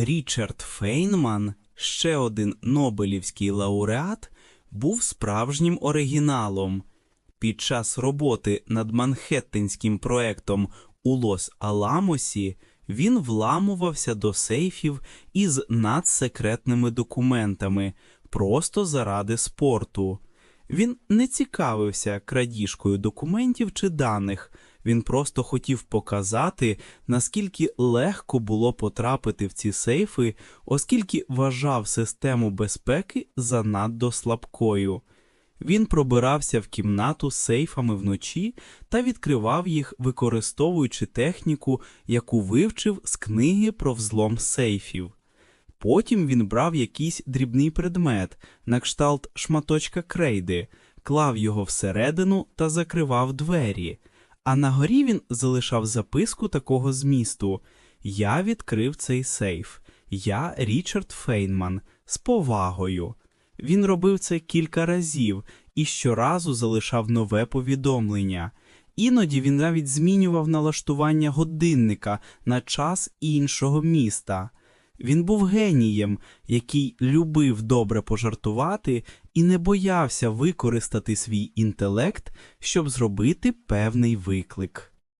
Річард Фейнман, ще один Нобелівський лауреат, був справжнім оригіналом. Під час роботи над Манхеттенським проектом у Лос-Аламосі він вламувався до сейфів із надсекретними документами просто заради спорту. Він не цікавився крадіжкою документів чи даних. Він просто хотів показати, наскільки легко було потрапити в ці сейфи, оскільки вважав систему безпеки занадто слабкою. Він пробирався в кімнату з сейфами вночі та відкривав їх, використовуючи техніку, яку вивчив з книги про взлом сейфів. Потім він брав якийсь дрібний предмет, на кшталт шматочка крейди, клав його всередину та закривав двері. А на горі він залишав записку такого змісту: Я відкрив цей сейф. Я Річард Фейнман з повагою. Він робив це кілька разів і щоразу залишав нове повідомлення. Іноді він навіть змінював налаштування годинника на час іншого міста. Він був генієм, який любив добре пожартувати і не боявся використати свій інтелект, щоб зробити певний виклик.